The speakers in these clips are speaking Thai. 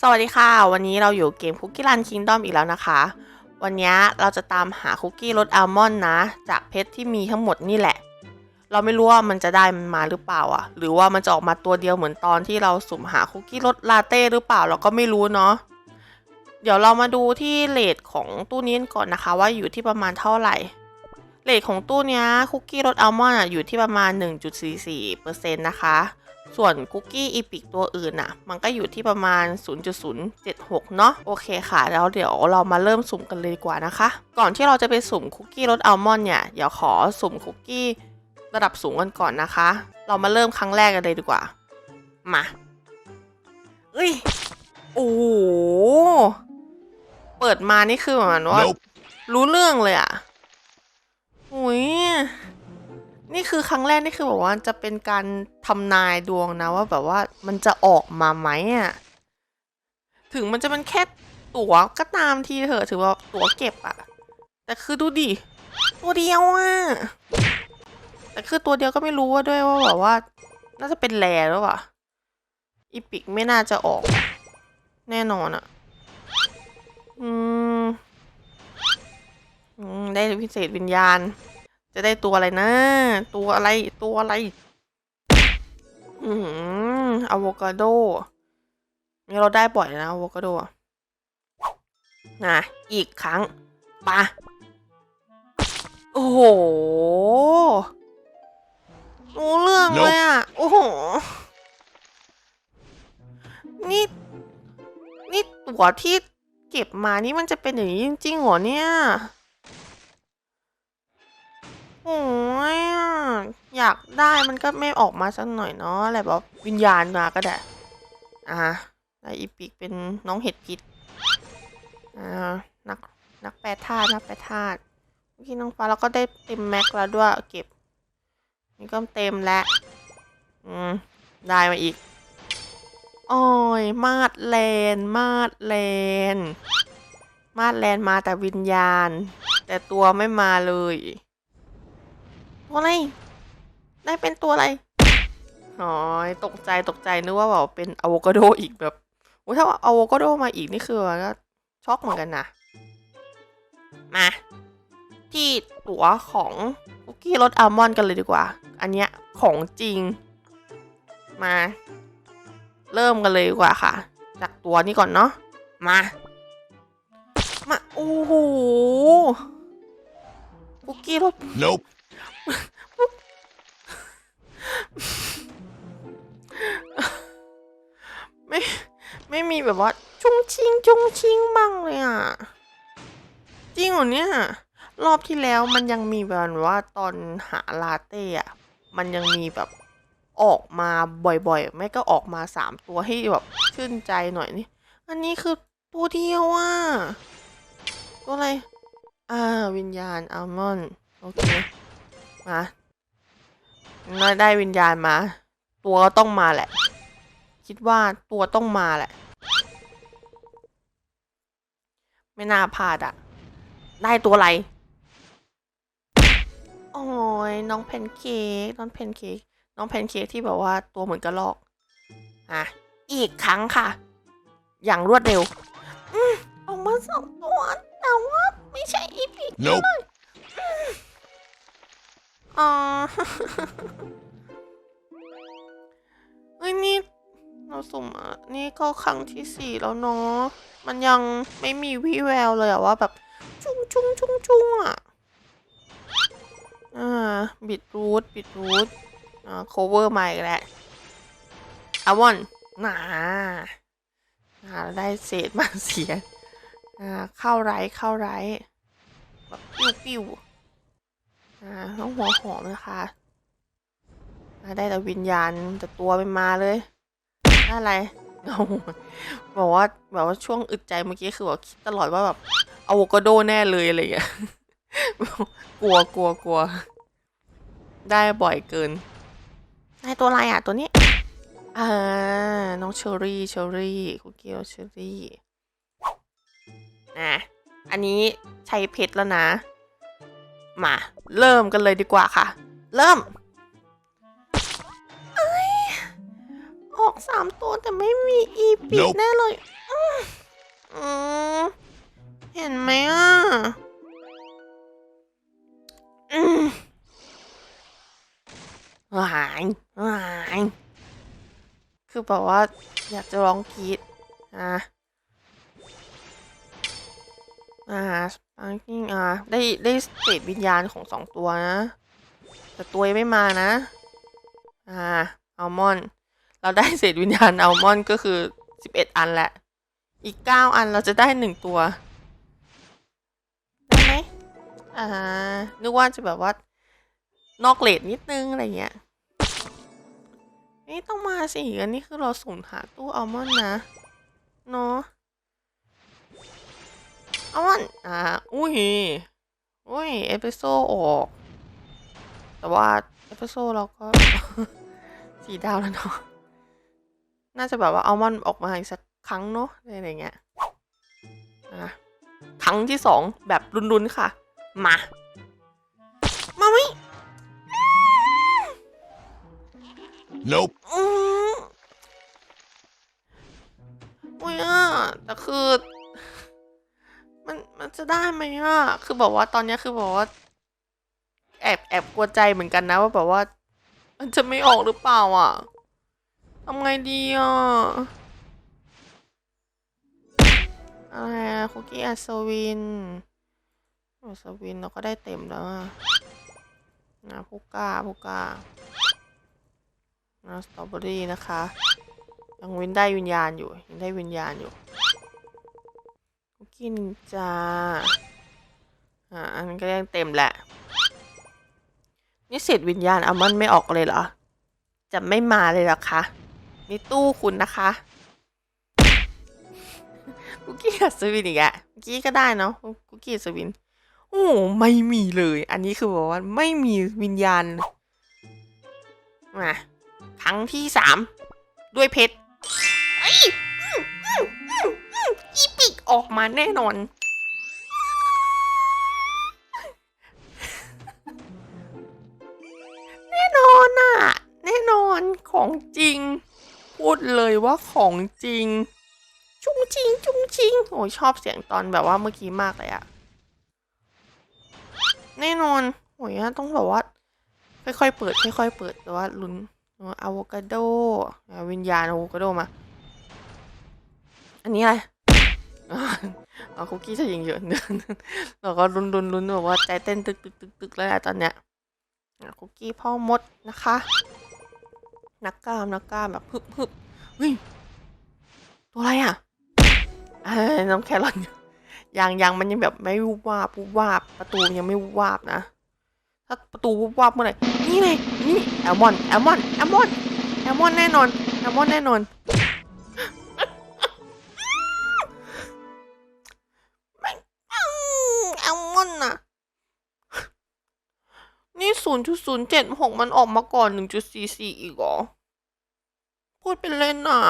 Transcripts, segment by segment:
สวัสดีค่ะ วันนี้เราอยู่เกมคุกกี้รันคิงดอมอีกแล้วนะคะ วันนี้เราจะตามหาคุกกี้รสอัลมอนด์นะ จากเพชรที่มีทั้งหมดนี่แหละ เราไม่รู้ว่ามันจะได้มันมาหรือเปล่าอะ หรือว่ามันจะออกมาตัวเดียวเหมือนตอนที่เราสุ่มหาคุกกี้รสลาเต้หรือเปล่าเราก็ไม่รู้เนาะเดี๋ยวเรามาดูที่เลทของตู้นี้ก่อนนะคะ ว่าอยู่ที่ประมาณเท่าไหร่ เลทของตู้เนี้ยคุกกี้รสอัลมอนด์อะอยู่ที่ประมาณ 1.44%นะคะ ส่วนคุกกี้อีพิกตัวอื่นน่ะ มันก็อยู่ที่ประมาณ 0.076 เนาะโอเคค่ะ แล้วเดี๋ยวเรามาเริ่มสุ่มกันเลยดีกว่านะคะ ก่อนที่เราจะไปสุ่มคุกกี้รสอัลมอนด์เนี่ยเดี๋ยวขอสุ่มคุกกี้ระดับสูงกันก่อนนะคะ เรามาเริ่มครั้งแรกกันเลยดีกว่า มาเอ้ยโอ้โหเปิดมานี่คือเหมือนว่า Nope. รู้เรื่องเลยอะ นี่คือครั้งแรกนี่คือแบบว่าจะเป็นการทำนายดวงนะว่าแบบว่ามันจะออกมาไหมอะถึงมันจะเป็นแค่ตั๋วก็ตามทีเถอะถือว่าตั๋วเก็บอะแต่คือดูดิตัวเดียวอะแต่คือตัวเดียวก็ไม่รู้ว่าด้วยว่าแบบว่า น่าจะเป็นแลหรือเปล่าอีพิกไม่น่าจะออก แน่นอนอะอืมได้พิเศษวิญญาณ จะได้ตัวอะไรนะ ตัวอะไรตัวอะไร อืมอะโวคาโดนี่เราได้บ่อยนะอะโวคาโดอะนะอีกครั้งปะโอ้โหรู้เรื่องเลยอะ โอ้โห นี่ นี่ตั๋วที่เก็บมานี่มันจะเป็นอย่างนี้จริงๆเหรอเนี่ย โอ้ยอยากได้มันก็ไม่ออกมาสักหน่อยเนาะอะไรแบบวิญญาณมาก็ได้อ่าได้อีปิกเป็นน้องเห็ดพิษอ่านักนักแปรธาตุนักแปรธาตุเมื่อกี้น้องฟ้าเราก็ได้เต็มแม็กแล้วด้วยเก็บนี่ก็เต็มแล้วอืมได้มาอีกโอ้ยมาดแลน มาดแลน มาดแลนมาแต่วิญญาณ แต่ตัวไม่มาเลย ตัวอะไร ได้เป็นตัวอะไรอ๋อยตกใจตกใจนึกว่าแบบเป็นอะโวคาโดอีกแบบโอ้ถ้าอะโวคาโดมาอีกนี่คือก็ช็อกเหมือนกันนะมา ที่ตัวของคุกกี้รสอัลมอนด์กันเลยดีกว่า อันเนี้ยของจริง มา เริ่มกันเลยดีกว่าค่ะ จากตัวนี้ก่อนเนาะมา มาโอ้โหคุกกี้รส Nope. ไม่ไม่มีแบบว่าจุงชิงจุงชิงบ้างเลยอะ จริงเหรอเนี่ย รอบที่แล้วมันยังมีแบบว่าตอนหาลาเต้อะมันยังมีแบบออกมาบ่อยๆ ไม่ก็ออกมาสามตัวให้แบบชื่นใจหน่อยนี่ อันนี้คือตัวเดียวอะ ตัวอะไร อ่า วิญญาณอัลมอนด์โอเค มาน่าได้วิญญาณมา ตัวก็ต้องมาแหละ คิดว่าตัวต้องมาแหละ ไม่น่าพลาดอะได้ตัวอะไร โอ้ยน้องแพนเค้กน้องแพนเค้กน้องแพนเค้กที่แบบว่าตัวเหมือนกระรอก อะ อีกครั้งค่ะ อย่างรวดเร็ว อืมออกมาสองตัวแต่ว่าไม่ใช่อีพิก Nope. อ๋อเฮ้ยนี่เราสุ่มอะนี่ก็ครั้งที่สี่แล้วเนาะ มันยังไม่มีวี่แววเลยอะว่าแบบจุ้งจุ้งจุ้งจุ้งอะอ่า บิดรูทบิดรูทอ่า cover มาอีกแล้วอาวอนหนาอ่าได้เศษบางเสียงอ่าเข้าไรเข้าไรแบบปิ้วปิ้ว อ่าต้องหัวหอมนะคะอ่าได้แต่วิญญาณแต่ตัวไม่มาเลยได้อะไรเอาบอกว่าแบบว่าช่วงอึดใจเมื่อกี้คือแบบคิดตลอดว่าแบบอะโวคาโดแน่เลยอะไรอย่างเงี้ยกลัวกลัวกลัว ได้บ่อยเกินได้ตัวอะไรอะตัวนี้อ่าน้องเชอรี่เชอรี่คุกกี้เชอรี่อะอันนี้ใช้เพชรแล้วนะ มา เริ่มกันเลยดีกว่าค่ะ เริ่มเอ้ยโอ้อกสามตัวแต่ไม่มีอีปิด Nope แน่เลยอืมอืมเห็นไหมอะอืมหายหายคือแบบว่าอยากจะร้องกรีดอะ อ่าสปาร์กิ้งอ่าได้ได้เศษวิญญาณของสองตัวนะ แต่ตัวยังไม่มานะ อ่าอัลมอนด์เราได้เศษวิญญาณอัลมอนด์ก็คือสิบเอ็ดอันแหละ อีกเก้าอันเราจะได้หนึ่งตัว ได้ไหมอ่า นึกว่าจะแบบว่านอกเลทนิดนึง อะไรเงี้ยนี่ต้องมาสิ อันนี้คือเราสุ่มหาตู้อัลมอนด์นะ เนาะ อัลมอนด์อ่าอุ้ยอุ้ยเอสเปรสโซ่ออก แต่ว่าเอสเปรสโซ่เราก็สี่ดาวแล้วเนาะน่าจะแบบว่าอัลมอนด์ออกมาอีกสักครั้งเนาะอะไรอย่างเงี้ยอะครั้งที่สองแบบรุนๆค่ะ มา มาไหม Nope. อืมอุ้ยอะแต่คือมันมัน จะได้ไหมอะ คือบอกว่าตอนนี้คือบอกว่า แอบแอบกลัวใจเหมือนกันนะว่าแบบว่า มันจะไม่ออกหรือเปล่าอะทำไงดีอะอะไรคุกกี้อัศวินอัศวินเราก็ได้เต็มแล้วอะนะผู้กล้าผู้กล้านะสตรอเบอรี่นะคะ ยังว้นได้วิญญาณอยู่ยังได้วิญญาณอยู่ กกี้นินจาอ่า อันนั้นก็ยังเต็มแหละ นี่เศษวิญญาณอัลมอนด์ไม่ออกเลยเหรอ จะไม่มาเลยเหรอคะ นี่ตู้คุณนะคะคุกกี้อัศวินอีกอะเมื่อกี้ก็ได้เนาะคุกกี้อัศวิน โอ้ไม่มีเลย อันนี้คือบอกว่าไม่มีวิญญาณมาครั้งที่สามด้วยเพชรเอ้ย ออกมาแน่นอน แน่นอนนะแน่นอนของจริง พูดเลยว่าของจริง จุ้งจริงจุ้งจริงโอ้ยชอบเสียงตอนแบบว่าเมื่อกี้มากเลยอะแน่นอนโอ้ยต้องแบบว่าค่อยๆเปิดค่อยๆเปิดแต่ว่าลุ้นอะโวคาโดอะวิญญาณอะโวคาโดมา อันนี้อะไร เอาคุกกี้จะยิงเยอะเราก็ลุ้นลุ้นลุ้นแบบว่าใจเต้นตึกตึกตึกตึกแล้วแหละตอนเนี้ยอะคุกกี้พ่อมดนะคะ นักกล้ามนักกล้ามแบบฮึบฮึบเฮ้ยตัวอะไรอะเอ้น้องแครอทยังยังมันยังแบบไม่วูบวาบวูบวาบประตูยังไม่วูบวาบนะ ถ้าประตูวูบวาบเมื่อไหร่นี่ไงนี่แอลมอนแอลมอนแอลมอนแอลมอนแน่นอนแอลมอนแน่นอน 0.076 มันออกมาก่อน 1.44 อีกเหรอ พูดเป็นเล่นน่ะ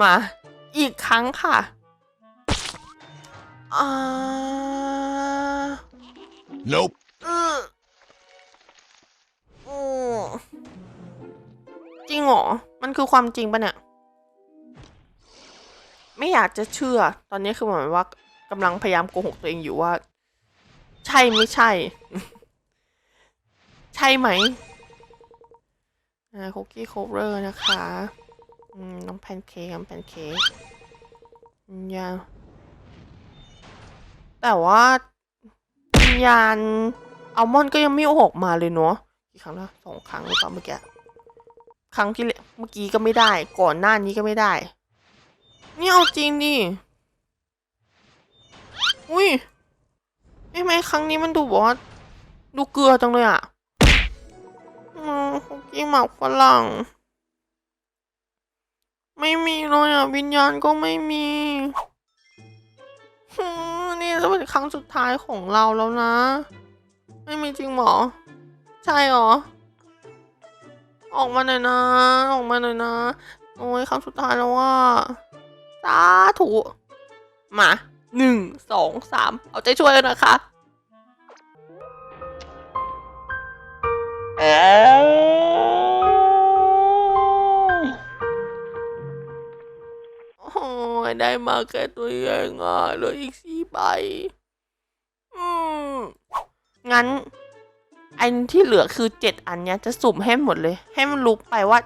มา อีกครั้งค่ะอ่า nope จริงเหรอ มันคือความจริงปะเนี่ย ไม่อยากจะเชื่อ ตอนนี้คือเหมือนว่ากำลังพยายามโกหกตัวเองอยู่ว่า ใช่ไม่ใช่ ใช่ไหมอ่าคุกกี้โคเวอร์นะคะอืมน้องแพนเค้กน้องแพนเค้กวิญญาณแต่ว่าวิญญาณอัลมอนด์ก็ยังไม่ออกมาเลยเนาะกี่ครั้งนะสองครั้งหรือเปล่าเมื่อกี้ครั้งที่เมื่อกี้ก็ไม่ได้ ก่อนหน้านี้ก็ไม่ได้ นี่เอาจริงดิอุ้ย ไอ้ไหมครั้งนี้มันดูบอกว่าดูเกลือจังเลยอะอืมคุกกี้หมักฝรั่ง ไม่มีเลยอะ วิญญาณก็ไม่มีนี่จะเป็นครั้งสุดท้ายของเราแล้วนะ ไม่มีจริงหรอ ใช่หรอ ออกมาหน่อยนะ ออกมาหน่อยนะ โอ้ยครั้งสุดท้ายแล้วว่าสาธุมา หนึ่งสองสามเอาใจช่วยนะคะโอ้ยได้มาแค่ตัวเองอะเหลืออีกสี่ใบอืมงั้นอันที่เหลือคือเจ็ดอันเนี้ยจะสุ่มให้หมดเลย ให้มันลุกไปว่า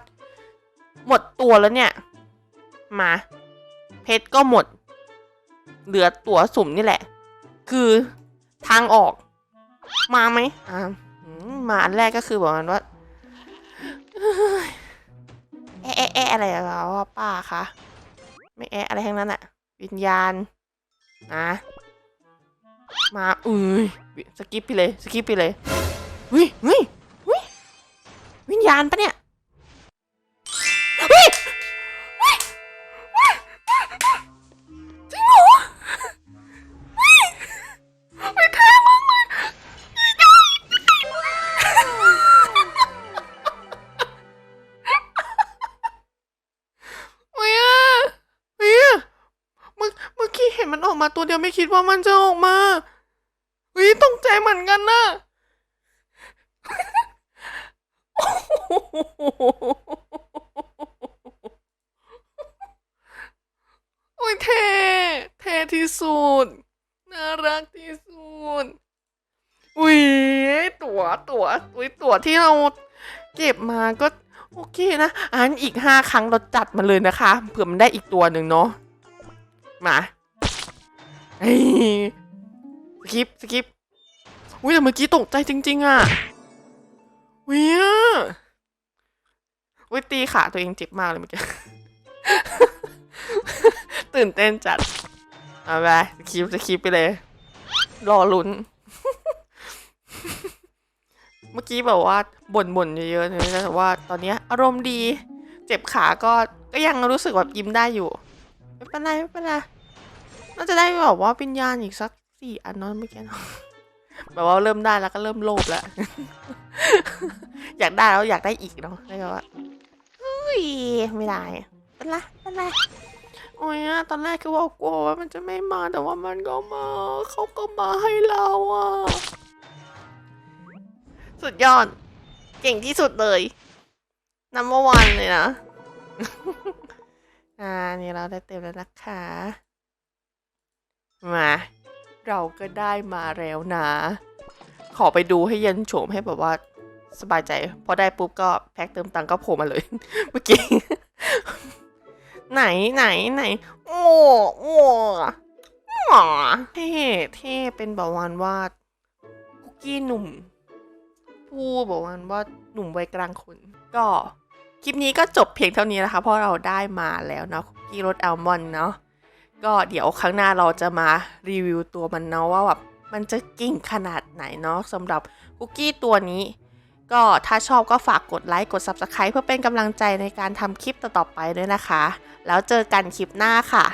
หมดตัวแล้วเนี่ย มา เพชรก็หมด เหลือตัวสุ่มนี่แหละ คือทางออก มาไหมอ่ามาอันแรกก็คือบอกมันว่าเอ้ยแอะแอะแอะอะไรอะว่าป้าคะไม่แอะอะไรทั้งนั้นอะวิญญาณนะมาอุ้ยสกิปไปเลย สกิปไปเลยเฮ้ยเฮ้ยเฮ้ยวิญญาณปะเนี่ย มาตัวเดียวไม่คิดว่ามันจะออกมาเฮ้ยตกใจเหมือนกันนะโอ้ยเท่เท่ที่สุด น่ารักที่สุด อุ้ยตัวตัวอุ้ยตัวที่เราเก็บมาก็โอเคนะอันอีกห้าครั้งเราจัดมาเลยนะคะ เผื่อมันได้อีกตัวหนึ่งเนาะ มา สกิปสกิปอุ้ยแต่เมื่อกี้ตกใจจริง ๆ อะอุ้ยอะอุ้ยตีขาตัวเองเจ็บมากเลยเมื่อกี้ ตื่นเต้นจัด เอาไปสคริปสคริปไปเลย รอลุ้น เมื่อกี้แบบว่าบ่นๆเยอะๆเลยนะแต่ว่าตอนเนี้ยอารมณ์ดี เจ็บขาก็ก็ยังรู้สึกแบบยิ้มได้อยู่ ไม่เป็นไรไม่เป็นไร น่าจะได้แบบว่าวิญญาณอีกสักสี่อันเนาะเมื่อกี้เนาะแบบว่าเริ่มได้แล้วก็เริ่มโลภแล้ว อยากได้แล้วอยากได้อีกเนาะแล้วก็ว่าเฮ้ยไม่ได้เป็นไรเป็นไรโอ้ยอะตอนแรกก็ว่ากลัวว่ามันจะไม่มาแต่ว่ามันก็มา เขาก็มาให้เราอะสุดยอด เก่งที่สุดเลยนัมเบอร์วันเลยนะ อ่า นี่เราได้เต็มแล้วนะคะ มาเราก็ได้มาแล้วนะ ขอไปดูให้เย็นโฉมให้แบบว่าสบายใจ พอได้ปุ๊บก็แพ็คเติมตังค์ก็โผล่มาเลย เมื่อกี้ ไหนไหนไหน โอ้โอ้หมอเท่เท่เป็นแบบวันว่าคุกกี้หนุ่ม ผู้บอกวันว่าหนุ่มวัยกลางคน ก็คลิปนี้ก็จบเพียงเท่านี้นะคะ เพราะเราได้มาแล้วเนาะคุกกี้รสแอลมอนด์เนาะ ก็เดี๋ยวครั้งหน้าเราจะมารีวิวตัวมันเนาะว่าแบบมันจะกิ่งขนาดไหนเนาะสำหรับคุกกี้ตัวนี้ ก็ถ้าชอบก็ฝากกดไลค์กด Subscribe เพื่อเป็นกำลังใจในการทำคลิปต่อๆไปด้วยนะคะ แล้วเจอกันคลิปหน้าค่ะ